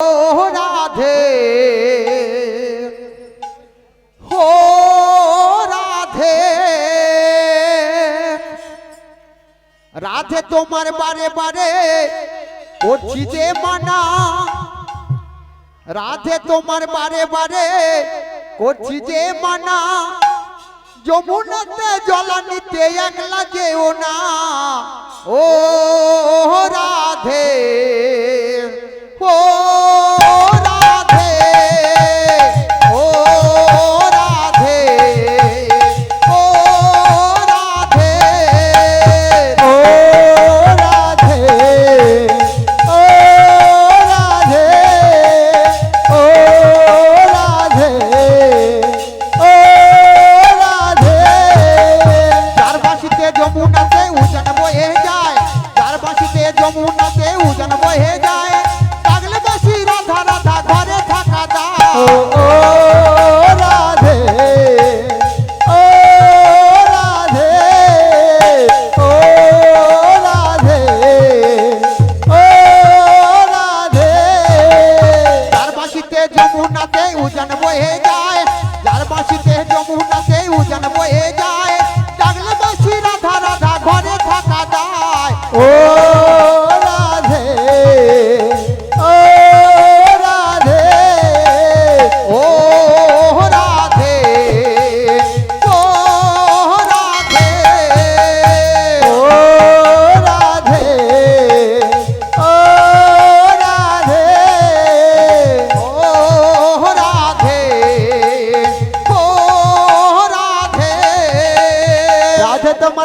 রাধে ও রাধে রাধে তোমার বারে বারে করছি যে মানা। রাধে তোমার বারে বারে করছি যে মানা। যমুনাতে জলানিতে একলা যেও না। ও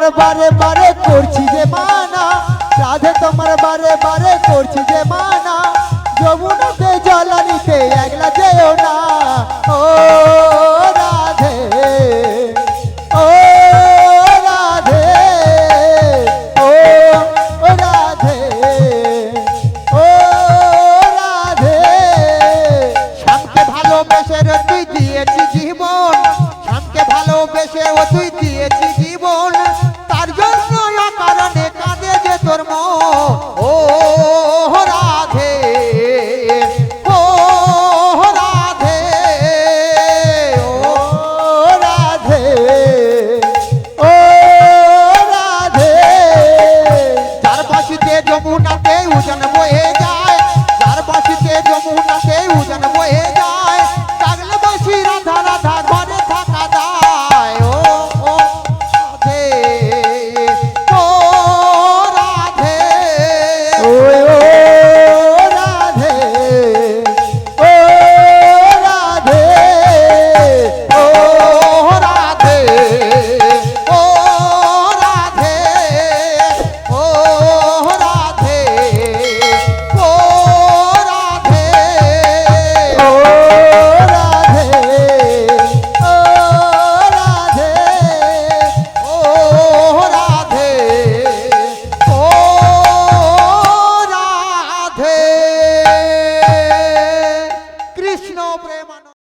তোমার বারে বারে করছি যে মানা। রাধে তোমার বারে বারে করছি যে মানা। যমুনাতে জলানিতে একলা যেও না। ও রাধে ও রাধে ও রাধে ও রাধে। শ্যামকে ভালোবেসে তুই দিয়েছি জীবন। শ্যামকে ভালোবেসে ও তুই দিয়েছি ও রাধে